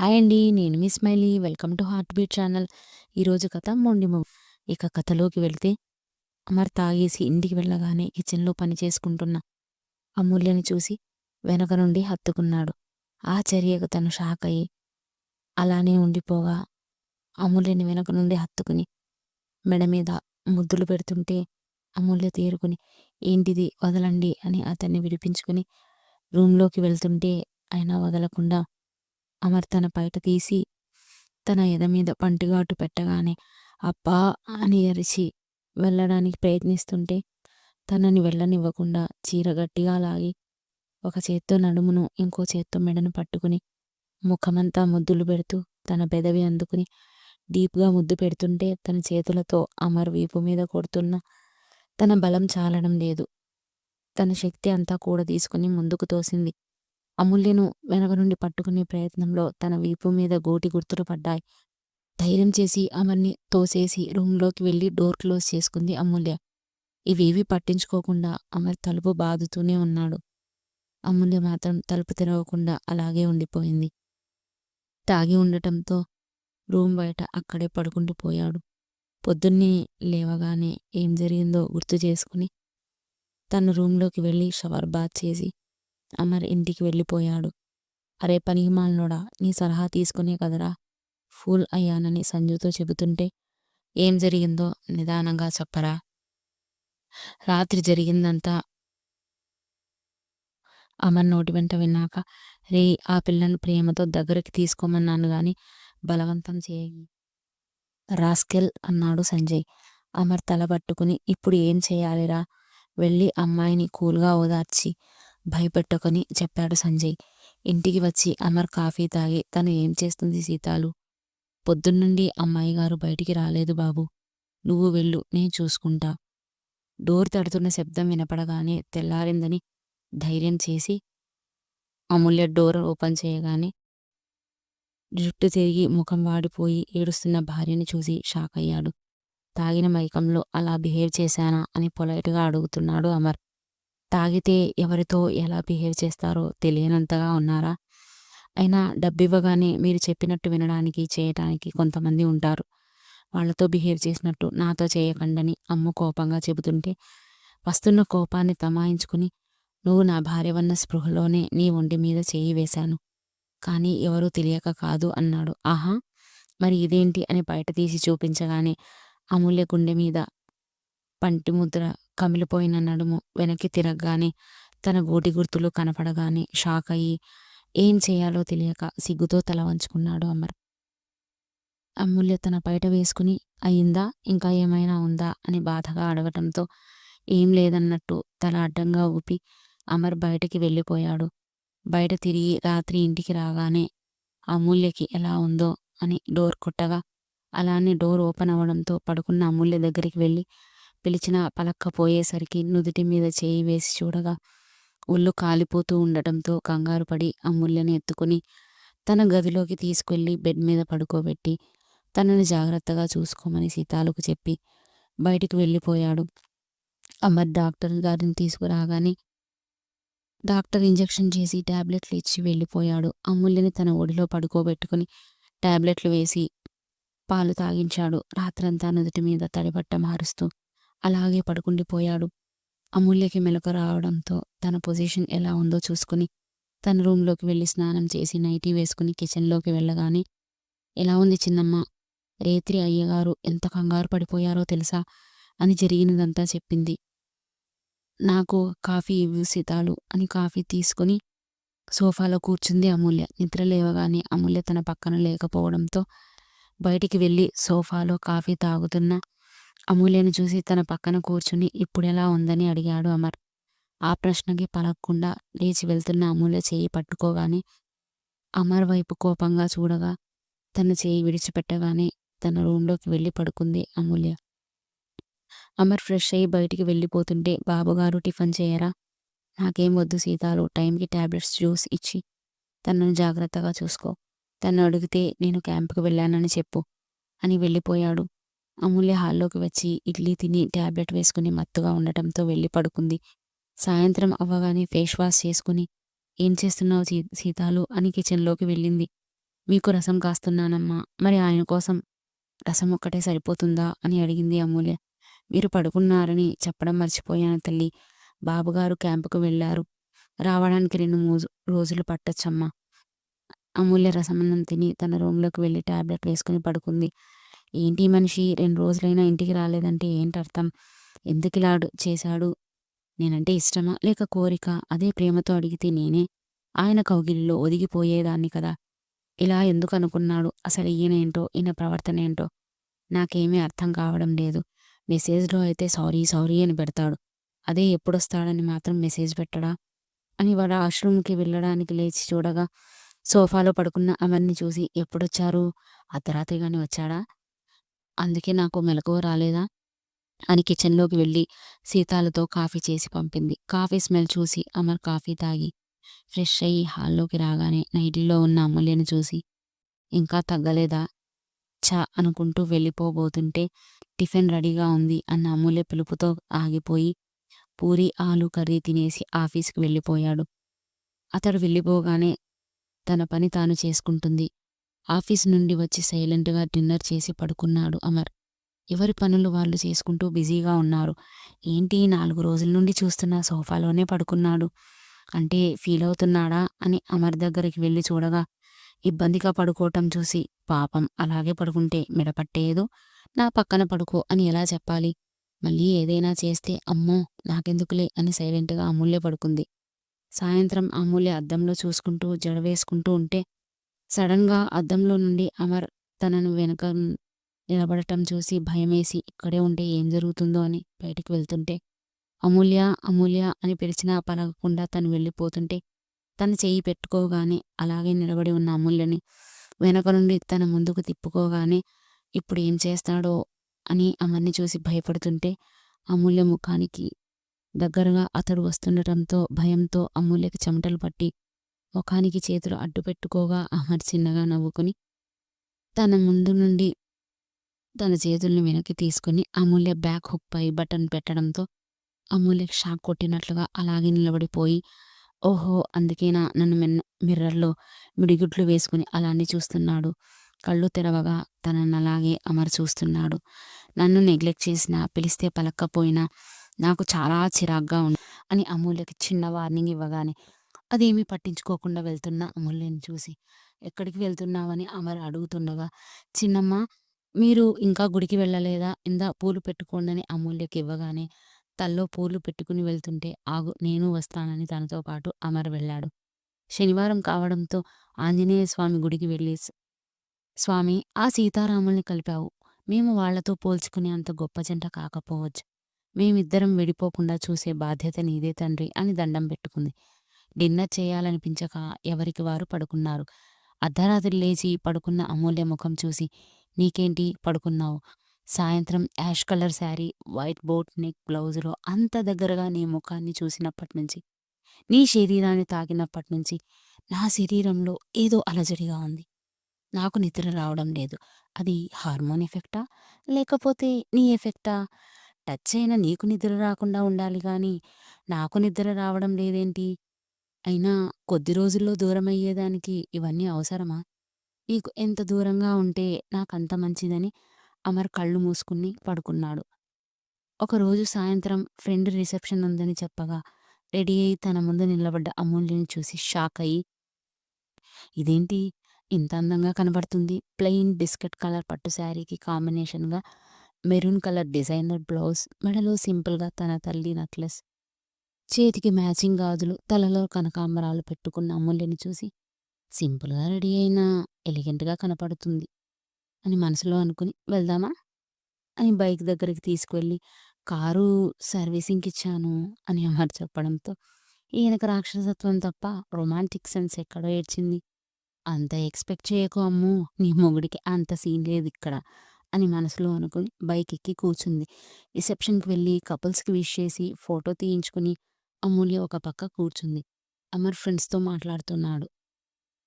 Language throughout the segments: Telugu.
హాయ్ అండి. నేను మీ Smiley. Welcome to Heart Beat channel. ఈరోజు కథ మొండి మొగ్గు. ఇక కథలోకి వెళితే అమర్ తాగేసి ఇంటికి వెళ్ళగానే కిచెన్‌లో పని చేసుకుంటున్న అమూల్యని చూసి వెనక నుండి హత్తుకున్నాడు. ఆ చర్యకు తను షాక్ అయ్యి అలానే ఉండిపోగా అమూల్యని వెనక నుండి హత్తుకుని మెడ మీద ముద్దులు పెడుతుంటే అమూల్య తేరుకుని ఏంటిది వదలండి అని అతన్ని విడిపించుకుని రూమ్‌లోకి వెళ్తుంటే ఆయన వదలకుండా అమర్ తన పైట తీసి తన ఎద మీద పంటిగాటు పెట్టగానే అబ్బా అని అరిచి వెళ్ళడానికి ప్రయత్నిస్తుంటే తనని వెళ్ళనివ్వకుండా చీర గట్టిగా లాగి ఒక చేత్తో నడుమును ఇంకో చేత్తో మెడను పట్టుకుని ముఖమంతా ముద్దులు పెడుతూ తన పెదవి అందుకుని డీప్గా ముద్దు పెడుతుంటే తన చేతులతో అమర్ వీపు మీద కొడుతున్న తన బలం చాలడం లేదు. తన శక్తి అంతా కూడా తీసుకుని ముందుకు తోసింది. అమూల్యను వెనక నుండి పట్టుకునే ప్రయత్నంలో తన వీపు మీద గోటి గుర్తులు పడ్డాయి. ధైర్యం చేసి అమర్ని తోసేసి రూమ్లోకి వెళ్ళి డోర్ క్లోజ్ చేసుకుంది అమూల్య. ఇవేవి పట్టించుకోకుండా అమర్ తలుపు బాదుతూనే ఉన్నాడు. అమూల్య మాత్రం తలుపు తెరవకుండా అలాగే ఉండిపోయింది. తాగి ఉండటంతో రూమ్ బయట అక్కడే పడుకుంటూ పోయాడు. పొద్దున్నే లేవగానే ఏం జరిగిందో గుర్తు చేసుకుని తను రూమ్లోకి వెళ్ళి షవర్ బాత్ చేసి అమర్ ఇంటికి వెళ్ళిపోయాడు. అరే పనికిమాలినోడా నీ సలహా తీసుకునే కదరా? ఫూల్ అయ్యానని సంజుతో చెబుతుంటే ఏం జరిగిందో నిదానంగా చెప్పరా? రాత్రి జరిగిందంతా అమర్ నోటి వెంట విన్నాక రే ఆ పిల్లను ప్రేమతో దగ్గరికి తీసుకోమన్నాను గాని బలవంతం చేయి. రాస్కెల్ అన్నాడు సంజయ్. అమర్ తల పట్టుకుని ఇప్పుడు ఏం చేయాలిరా? వెళ్ళి అమ్మాయిని కూల్గా ఓదార్చి భయపెట్టుకొని చెప్పాడు సంజయ్. ఇంటికి వచ్చి అమర్ కాఫీ తాగి తను ఏం చేస్తుంది సీతాలు? పొద్దున్నుండి అమ్మాయి గారు బయటికి రాలేదు బాబు. నువ్వు వెళ్ళు నేను చూసుకుంటా. డోర్ తడుతున్న శబ్దం వినపడగానే తెల్లారిందని ధైర్యం చేసి అమూల్య డోర్ ఓపెన్ చేయగానే జుట్టు తిరిగి ముఖం వాడిపోయి ఏడుస్తున్న భార్యని చూసి షాక్ అయ్యాడు తాగిన మైకంలో అలా బిహేవ్ చేశానా అని పొలైట్గా అడుగుతున్నాడు అమర్. తాగితే ఎవరితో ఎలా బిహేవ్ చేస్తారో తెలియనంతగా ఉన్నారా? అయినా డబ్బివ్వగానే మీరు చెప్పినట్టు వినడానికి చేయటానికి కొంతమంది ఉంటారు. వాళ్ళతో బిహేవ్ చేసినట్టు నాతో చేయకండని అమ్ము కోపంగా చెబుతుంటే వస్తున్న కోపాన్ని తమాయించుకుని నువ్వు నా భార్యవన్న స్పృహలోనే నీ ఒంటి మీద చేయి వేశాను. కానీ ఎవరూ తెలియక కాదు అన్నాడు. ఆహా! మరి ఇదేంటి? అని బయట తీసి చూపించగానే అమూల్య గుండె మీద పంటి ముద్ర కమిలిపోయిన నడుము వెనక్కి తిరగగానే తన గోటి గుర్తులు కనపడగానే షాక్ అయ్యి ఏం చేయాలో తెలియక సిగ్గుతో తల వంచుకున్నాడు అమర్. అమూల్య తన బయట వేసుకుని అయిందా ఇంకా ఏమైనా ఉందా? అని బాధగా అడగటంతో ఏం లేదన్నట్టు తల అడ్డంగా ఊపి అమర్ బయటకి వెళ్ళిపోయాడు. బయట తిరిగి రాత్రి ఇంటికి రాగానే అమూల్యకి ఎలా ఉందో అని డోర్ కొట్టగా అలానే డోర్ ఓపెన్ అవ్వడంతో పడుకున్న అమూల్య దగ్గరికి వెళ్ళి పిలిచినా పలక్కపోయేసరికి నుదుటి మీద చేయి వేసి చూడగా ఒళ్ళు కాలిపోతూ ఉండటంతో కంగారు పడి అమూల్యని ఎత్తుకుని తన గదిలోకి తీసుకెళ్ళి బెడ్ మీద పడుకోబెట్టి తనని జాగ్రత్తగా చూసుకోమని సీతాలకు చెప్పి బయటికి వెళ్ళిపోయాడు. అమర్ డాక్టర్ గారిని తీసుకురాగానే డాక్టర్ ఇంజెక్షన్ చేసి ట్యాబ్లెట్లు ఇచ్చి వెళ్ళిపోయాడు. అమూల్యని తన ఒడిలో పడుకోబెట్టుకుని టాబ్లెట్లు వేసి పాలు తాగించాడు. రాత్రంతా నుదుటి మీద తడిబట్ట మారుస్తూ అలాగే పడుకుండిపోయాడు అమూల్యకి మెలక రావడంతో తన పొజిషన్ ఎలా ఉందో చూసుకుని తన రూమ్లోకి వెళ్ళి స్నానం చేసి నైటీ వేసుకుని కిచెన్లోకి వెళ్ళగానే ఎలా ఉంది చిన్నమ్మ? రేత్రి అయ్యగారు ఎంత కంగారు పడిపోయారో తెలుసా? అని జరిగినదంతా చెప్పింది. నాకు కాఫీ ఇవ్వు సీతాలు అని కాఫీ తీసుకుని సోఫాలో కూర్చుంది అమూల్య. నిద్ర లేవగానే అమూల్య తన పక్కన లేకపోవడంతో బయటికి వెళ్ళి సోఫాలో కాఫీ తాగుతున్న అమూల్యను చూసి తన పక్కన కూర్చుని ఇప్పుడెలా ఉందని అడిగాడు అమర్. ఆ ప్రశ్నకి పలక్కుండా లేచి వెళ్తున్న అమూల్య చేయి పట్టుకోగానే అమర్ వైపు కోపంగా చూడగా తన చేయి విడిచిపెట్టగానే తన రూమ్లోకి వెళ్ళి పడుకుంది అమూల్య. అమర్ ఫ్రెష్ అయ్యి బయటికి వెళ్ళిపోతుంటే బాబుగారు టిఫిన్ చేయరా? నాకేం వద్దు సీతాలు టైంకి ట్యాబ్లెట్స్ జ్యూస్ ఇచ్చి తనను జాగ్రత్తగా చూసుకో. తను అడిగితే నేను క్యాంపుకి వెళ్ళానని చెప్పు అని వెళ్ళిపోయాడు. అమూల్య హాల్లోకి వచ్చి ఇడ్లీ తిని ట్యాబ్లెట్ వేసుకుని మత్తుగా ఉండటంతో వెళ్ళి పడుకుంది. సాయంత్రం అవ్వగానే ఫేస్ వాష్ చేసుకుని ఏం చేస్తున్నావు సీతాలు? అని కిచెన్లోకి వెళ్ళింది. మీకు రసం కాస్తున్నానమ్మా మరి ఆయన కోసం రసం ఒక్కటే సరిపోతుందా? అని అడిగింది అమూల్య. మీరు పడుకున్నారని చెప్పడం మర్చిపోయాను తల్లి. బాబుగారు క్యాంపుకు వెళ్ళారు. రావడానికి రెండు మూజు రోజులు పట్టచ్చమ్మా. అమూల్య రసమన్నం తిని తన రూమ్లోకి వెళ్ళి ట్యాబ్లెట్ వేసుకుని పడుకుంది. ఏంటి మనిషి? రెండు రోజులైనా ఇంటికి రాలేదంటే ఏంటి అర్థం? ఎందుకు ఇలా చేశాడు? నేనంటే ఇష్టమా? లేక కోరిక? అదే ప్రేమతో అడిగితే నేనే? ఆయన కౌగిలిలో ఒదిగిపోయేదాన్ని కదా? ఇలా ఎందుకు అనుకున్నాడు? అసలు ఈయన ఏంటో ఈయన ప్రవర్తన ఏంటో? నాకేమీ అర్థం కావడం లేదు. మెసేజ్లో అయితే సారీ సారీ అని పెడతాడు. అదే ఎప్పుడొస్తాడని మాత్రం మెసేజ్ పెట్టడా? అని వాడు ఆశ్రమంకి వెళ్ళడానికి లేచి చూడగా సోఫాలో పడుకున్న అమర్ని చూసి ఎప్పుడొచ్చారు? అర్ధరాత్రిగానే వచ్చాడా? అందుకే నాకు మెలకువ రాలేదా? అని కిచెన్లోకి వెళ్ళి సీతాలతో కాఫీ చేసి పంపింది. కాఫీ స్మెల్ చూసి అమర్ కాఫీ తాగి ఫ్రెష్ అయ్యి హాల్లోకి రాగానే నైట్లో ఉన్న అమూల్యను చూసి ఇంకా తగ్గలేదా? చా అనుకుంటూ వెళ్ళిపోబోతుంటే టిఫిన్ రెడీగా ఉంది అన్న అమూల్య పిలుపుతో ఆగిపోయి పూరి ఆలు కర్రీ తినేసి ఆఫీస్కి వెళ్ళిపోయాడు. అతడు వెళ్ళిపోగానే తన పని తాను చేసుకుంటుంది. ఆఫీస్ నుండి వచ్చి సైలెంట్గా డిన్నర్ చేసి పడుకున్నాడు అమర్. ఎవరి పనులు వాళ్ళు చేసుకుంటూ బిజీగా ఉన్నారు. ఏంటి నాలుగు రోజుల నుండి చూస్తున్న సోఫాలోనే పడుకున్నాడు. అంటే ఫీల్ అవుతున్నాడా అని అమర్ దగ్గరికి వెళ్ళి చూడగా ఇబ్బందిగా పడుకోవటం చూసి పాపం అలాగే పడుకుంటే మెడపట్టేదో నా పక్కన పడుకో అని ఎలా చెప్పాలి? మళ్ళీ ఏదైనా చేస్తే అమ్మో నాకెందుకులే అని సైలెంట్గా అమూల్య పడుకుంది. సాయంత్రం అమూల్య అద్దంలో చూసుకుంటూ జడ వేసుకుంటూ ఉంటే సడన్గా అద్దంలో నుండి అమర్ తనను వెనక నిలబడటం చూసి భయమేసి ఇక్కడే ఉంటే ఏం జరుగుతుందో అని బయటికి వెళ్తుంటే అమూల్య అమూల్య అని పిలిచినా పలకకుండా తను వెళ్ళిపోతుంటే తన చేయి పెట్టుకోగానే అలాగే నిలబడి ఉన్న అమూల్యని వెనక నుండి తన ముందుకు తిప్పుకోగానే ఇప్పుడు ఏం చేస్తాడో అని అమర్ని చూసి భయపడుతుంటే అమూల్య ముఖానికి దగ్గరగా అతడు వస్తుండటంతో భయంతో అమూల్యకి చెమటలు పట్టి ముఖానికి చేతులు అడ్డు పెట్టుకోగా అమర్ చిన్నగా నవ్వుకుని తన ముందు నుండి తన చేతుల్ని వెనక్కి తీసుకుని అమూల్య బ్యాక్ హుక్పై బటన్ పెట్టడంతో అమూల్యకి షాక్ కొట్టినట్లుగా అలాగే నిలబడిపోయి ఓహో అందుకేనా నన్ను మిన్న మిర్రర్లో మిడిగుడ్లు వేసుకుని అలానే చూస్తున్నాడు కళ్ళు తెరవగా తనని అలాగే అమర్ చూస్తున్నాడు. నన్ను నెగ్లెక్ట్ చేసినా పిలిస్తే పలక్కపోయినా నాకు చాలా చిరాగ్గా ఉంది అని అమూల్యకి చిన్న వార్నింగ్ ఇవ్వగానే అదేమీ పట్టించుకోకుండా వెళ్తున్న అమూల్యని చూసి. ఎక్కడికి వెళ్తున్నావని అమర్ అడుగుతుండగా చిన్నమ్మ మీరు ఇంకా గుడికి వెళ్ళలేదా? ఇందా పూలు పెట్టుకోండి అని అమూల్యకి ఇవ్వగానే తల్లో పూలు పెట్టుకుని వెళ్తుంటే ఆగు నేను వస్తానని తనతో పాటు అమర్ వెళ్ళాడు. శనివారం కావడంతో ఆంజనేయ స్వామి గుడికి వెళ్ళి స్వామి ఆ సీతారాముల్ని కలిపావు. మేము వాళ్ళతో పోల్చుకునే అంత గొప్ప జంట కాకపోవచ్చు. మేమిద్దరం విడిపోకుండా చూసే బాధ్యత నీదే తండ్రి అని దండం పెట్టుకుంది. డిన్నర్ చేయాలనిపించక ఎవరికి వారు పడుకున్నారు. అర్ధరాత్రి లేచి పడుకున్న అమూల్య ముఖం చూసి నీకేంటి పడుకున్నావు? సాయంత్రం ash colour sari white boat neck బ్లౌజులో అంత దగ్గరగా నీ ముఖాన్ని చూసినప్పటి నుంచి నీ శరీరాన్ని తాకినప్పటి నుంచి నా శరీరంలో ఏదో అలజడిగా ఉంది. నాకు నిద్ర రావడం లేదు. అది హార్మోన్ ఎఫెక్టా? లేకపోతే నీ ఎఫెక్టా? టచ్ అయినా నీకు నిద్ర రాకుండా ఉండాలి కానీ నాకు నిద్ర రావడం లేదేంటి? అయినా కొద్ది రోజుల్లో దూరం అయ్యేదానికి ఇవన్నీ అవసరమా? నీకు ఎంత దూరంగా ఉంటే నాకంత మంచిదని అమర్ కళ్ళు మూసుకుని పడుకున్నాడు. ఒకరోజు సాయంత్రం ఫ్రెండ్ రిసెప్షన్ ఉందని చెప్పగా రెడీ అయి తన ముందు నిలబడ్డ అమూల్యని చూసి షాక్ అయ్యి ఇదేంటి? ఇంత అందంగా కనబడుతుంది. ప్లెయిన్ బిస్కెట్ కలర్ పట్టు శారీకి కాంబినేషన్గా మెరూన్ కలర్ డిజైనర్ బ్లౌజ్ మెడలో సింపుల్గా తన తల్లి నెక్లెస్ చేతికి మ్యాచింగ్ గాజులు తలలో కనకాంబరాలు పెట్టుకున్న అమూల్యని చూసి సింపుల్గా రెడీ అయినా ఎలిగెంట్గా కనపడుతుంది అని మనసులో అనుకుని వెళ్దామా? అని బైక్ దగ్గరికి తీసుకువెళ్ళి కారు సర్వీసింగ్ ఇచ్చాను అని అమర్ చెప్పడంతో ఈయనకు రాక్షసత్వం తప్ప రొమాంటిక్ సెన్స్ ఎక్కడో ఏడ్చింది. అంత ఎక్స్పెక్ట్ చేయకు అమ్ము నీ మొగుడికి అంత సీన్ లేదు ఇక్కడ అని మనసులో అనుకుని బైక్ ఎక్కి కూర్చుంది. రిసెప్షన్కి వెళ్ళి కపుల్స్కి విష్ చేసి ఫోటో తీయించుకుని అమూల్య ఒక పక్క కూర్చుంది. అమర్ ఫ్రెండ్స్తో మాట్లాడుతున్నాడు.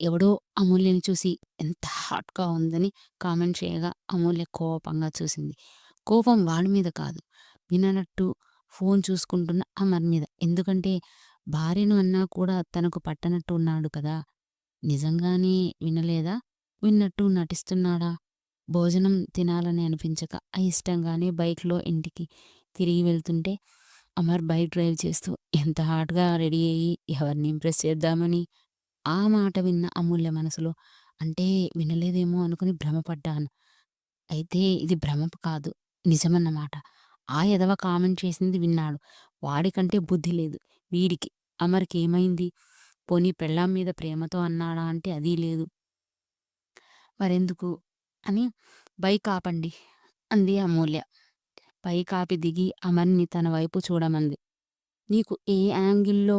ఎవడో అమూల్యని చూసి ఎంత హాట్గా ఉందని కామెంట్ చేయగా అమూల్య కోపంగా చూసింది. కోపం వాడి మీద కాదు. విననట్టు ఫోన్ చూసుకుంటున్న అమర్ మీద. ఎందుకంటే భార్యను అన్నా కూడా తనకు పట్టనట్టు ఉన్నాడు కదా. నిజంగానే వినలేదా? విన్నట్టు నటిస్తున్నాడా? భోజనం తినాలని అనిపించక అయిష్టంగానే బైక్లో ఇంటికి తిరిగి వెళ్తుంటే అమర్ బైక్ డ్రైవ్ చేస్తూ ఎంత హార్డ్గా రెడీ అయ్యి ఎవరిని ఇంప్రెస్ చేద్దామని ఆ మాట విన్న అమూల్య మనసులో అంటే వినలేదేమో అనుకుని భ్రమపడ్డాను. అయితే ఇది భ్రమ కాదు నిజమన్నమాట. ఆ ఎదవ కామెంట్ చేసింది విన్నాడు. వాడికంటే బుద్ధి లేదు. వీడికి అమర్కి ఏమైంది? పోనీ పెళ్ళాం మీద ప్రేమతో అన్నాడా అంటే అది లేదు. మరెందుకు? అని బైక్ ఆపండి అంది అమూల్య. పైకాపి దిగి అమర్ని తన వైపు చూడమంది. నీకు ఏ యాంగిల్లో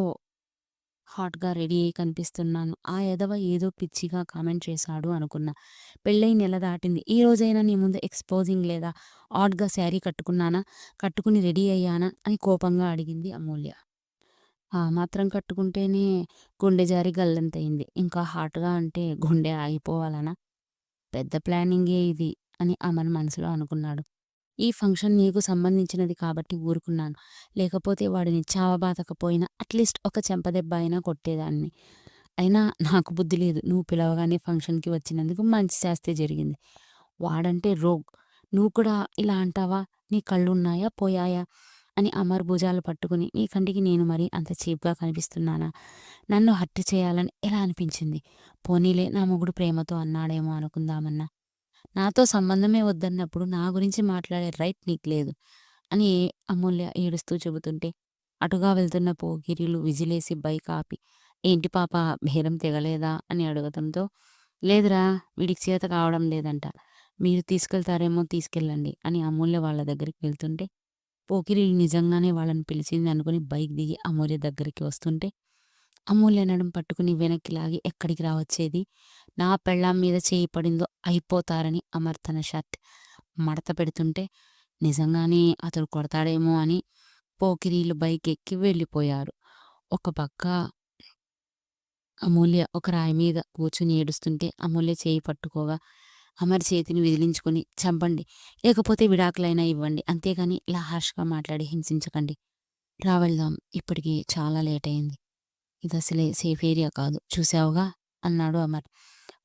హాట్గా రెడీ అయి కనిపిస్తున్నాను ఆ ఎదవ ఏదో పిచ్చిగా కామెంట్ చేశాడు అనుకున్నా. పెళ్ళై నెల దాటింది. ఈ రోజైనా నీ ముందు ఎక్స్పోజింగ్ లేదా ఆడ్గా శారీ కట్టుకున్నానా? కట్టుకుని రెడీ అయ్యానా? అని కోపంగా అడిగింది అమూల్య. ఆ మాత్రం కట్టుకుంటేనే గుండె జారి గల్లంతయింది. ఇంకా హాట్గా అంటే గుండె ఆగిపోవాలనా? పెద్ద ప్లానింగే ఇది అని అమర్ మనసులో అనుకున్నాడు. ఈ ఫంక్షన్ నీకు సంబంధించినది కాబట్టి ఊరుకున్నాను. లేకపోతే వాడిని చావబాతకపోయినా అట్లీస్ట్ ఒక చెంపదెబ్బ అయినా కొట్టేదాన్ని. అయినా నాకు బుద్ధి లేదు. నువ్వు పిలవగానే ఫంక్షన్కి వచ్చినందుకు మంచి శాస్తి జరిగింది. వాడంటే రోగ్. నువ్వు కూడా ఇలా అంటావా? నీ కళ్ళు ఉన్నాయా పోయాయా? అని అమర్ భుజాలు పట్టుకుని నీ కంటికి నేను మరి అంత చీప్గా కనిపిస్తున్నానా? నన్ను హత్య చేయాలని ఎలా అనిపించింది? పోనీలే నా మొగుడు ప్రేమతో అన్నాడేమో అనుకుందామన్నా. నాతో సంబంధమే వద్దన్నప్పుడు నా గురించి మాట్లాడే రైట్ నీకు లేదు అని అమూల్య ఏడుస్తూ చెబుతుంటే అటుగా వెళ్తున్న పోగిరిలు విజిలేసి బైక్ ఆపి ఏంటి పాప భేరం తెగలేదా? అని అడగడంతో లేదురా వీడికి చేత కావడం లేదంట మీరు తీసుకెళ్తారేమో తీసుకెళ్ళండి అని అమూల్య వాళ్ళ దగ్గరికి వెళ్తుంటే పోకిరి నిజంగానే వాళ్ళని పిలిచింది అనుకుని బైక్ దిగి అమూల్య దగ్గరికి వస్తుంటే అమూల్య నడుం పట్టుకుని వెనక్కి లాగి ఎక్కడికి రావచ్చేది? నా పెళ్ళాం మీద చేయి పడిందో అయిపోతారని అమర్ తన షర్ట్. మడత పెడుతుంటే నిజంగానే అతడు కొడతాడేమో అని పోకిరీలు బైక్ ఎక్కి వెళ్ళిపోయారు. ఒక పక్క అమూల్య ఒక రాయి మీద కూర్చుని ఏడుస్తుంటే అమూల్య చేయి పట్టుకోగా అమర్ చేతిని విదిలించుకుని చంపండి. లేకపోతే విడాకులైనా ఇవ్వండి. అంతేగాని ఇలా హార్ష్గా మాట్లాడి హింసించకండి. రావెళ్దాం ఇప్పటికి చాలా లేట్ అయింది. ఇది అసలే సేఫ్ ఏరియా కాదు. చూసావుగా అన్నాడు అమర్.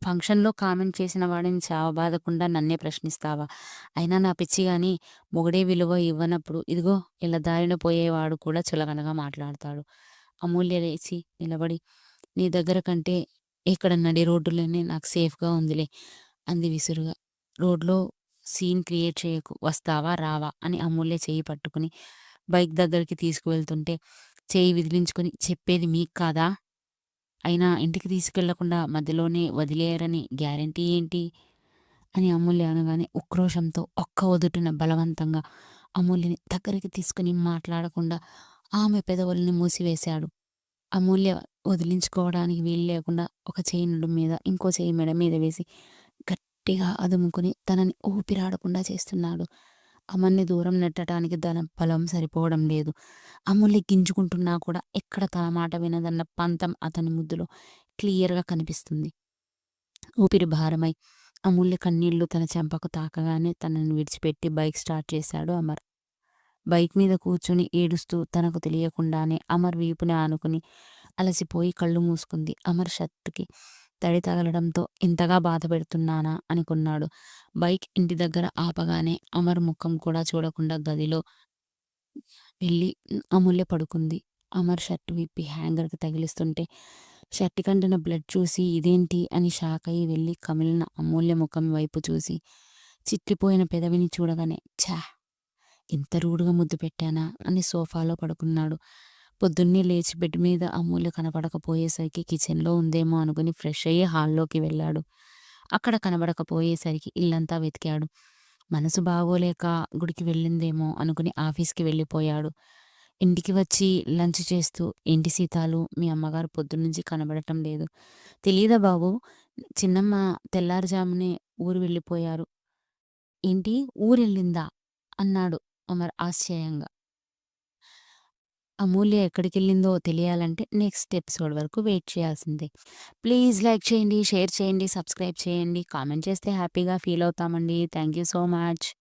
ఫంక్షన్లో కామెంట్ చేసిన వాడిని చావబాదకుండా నన్నే ప్రశ్నిస్తావా? అయినా నా పిచ్చి కానీ మొగడే విలువ ఇవ్వనప్పుడు ఇదిగో ఇలా దారిన పోయేవాడు కూడా చులకనగా మాట్లాడతాడు. అమూల్య లేచి నిలబడి నీ దగ్గర కంటే ఇక్కడ నడి రోడ్డులోనే నాకు సేఫ్గా ఉందిలే అంది విసురుగా. రోడ్లో సీన్ క్రియేట్ చేయకు వస్తావా రావా అని అమూల్య చేయి పట్టుకుని బైక్ దగ్గరికి తీసుకువెళ్తుంటే చేయి విదిలించుకొని చెప్పేది మీకు కాదా? అయినా ఇంటికి తీసుకెళ్ళకుండా మధ్యలోనే వదిలేయరని గ్యారంటీ ఏంటి? అని అమూల్య అనగానే ఉక్రోషంతో ఒక్క వదుటిన బలవంతంగా అమూల్యని దగ్గరికి తీసుకుని మాట్లాడకుండా ఆమె పెదవుల్ని మూసివేశాడు. అమూల్య వదిలించుకోవడానికి వీలు లేకుండా ఒక చేయి నడు మీద ఇంకో చేయి మెడ మీద వేసి గట్టిగా అదుముకుని తనని ఊపిరాడకుండా చేస్తున్నాడు. అమల్ని దూరం నెట్టడానికి దాని బలం సరిపోవడం లేదు. అమూల్య గింజుకుంటున్నా కూడా ఎక్కడ తన మాట వినదన్న పంతం అతని ముద్దులో క్లియర్గా కనిపిస్తుంది. ఊపిరి భారమై అమూల్య కన్నీళ్ళు తన చెంపకు తాకగానే తనని విడిచిపెట్టి బైక్ స్టార్ట్ చేశాడు అమర్. బైక్ మీద కూర్చుని ఏడుస్తూ తనకు తెలియకుండానే అమర్ వీపుని ఆనుకుని అలసిపోయి కళ్ళు మూసుకుంది. అమర్ షర్టుకి తడి తగలడంతో ఇంతగా బాధ పెడుతున్నానా అనుకున్నాడు. బైక్ ఇంటి దగ్గర ఆపగానే అమర్ ముఖం కూడా చూడకుండా గదిలో వెళ్ళి అమూల్య పడుకుంది. అమర్ షర్ట్ విప్పి హ్యాంగర్కి తగిలిస్తుంటే షర్ట్ కంటిన బ్లడ్ చూసి ఇదేంటి? అని షాక్ అయి వెళ్ళి కమిలిన అమూల్య ముఖం వైపు చూసి చిట్లిపోయిన పెదవిని చూడగానే ఛా! ఇంత రూడుగా ముద్దు పెట్టానా? అని సోఫాలో పడుకున్నాడు. పొద్దున్నే లేచి బెడ్ మీద అమూల్య కనబడకపోయేసరికి కిచెన్లో ఉందేమో అనుకుని ఫ్రెష్ అయ్యి హాల్లోకి వెళ్ళాడు. అక్కడ కనబడకపోయేసరికి ఇల్లంతా వెతికాడు. మనసు బాగోలేక గుడికి వెళ్ళిందేమో అనుకుని ఆఫీస్కి వెళ్ళిపోయాడు. ఇంటికి వచ్చి లంచ్ చేస్తూ ఇంటి సీతాలు? మీ అమ్మగారు పొద్దున్నుంచి కనబడటం లేదు. తెలియదా బాబు? చిన్నమ్మ తెల్లారుజామునే ఊరు వెళ్ళిపోయారు. ఏంటి? ఊరెళ్ళిందా? అన్నాడు అమర్ ఆశ్చర్యంగా. అమూల్య ఎక్కడికెళ్ళిందో తెలియాలంటే నెక్స్ట్ ఎపిసోడ్ వరకు వెయిట్ చేయాల్సిందే. ప్లీజ్ లైక్ చేయండి షేర్ చేయండి సబ్స్క్రైబ్ చేయండి. కామెంట్ చేస్తే హ్యాపీగా feel అవుతామండి. Thank you so much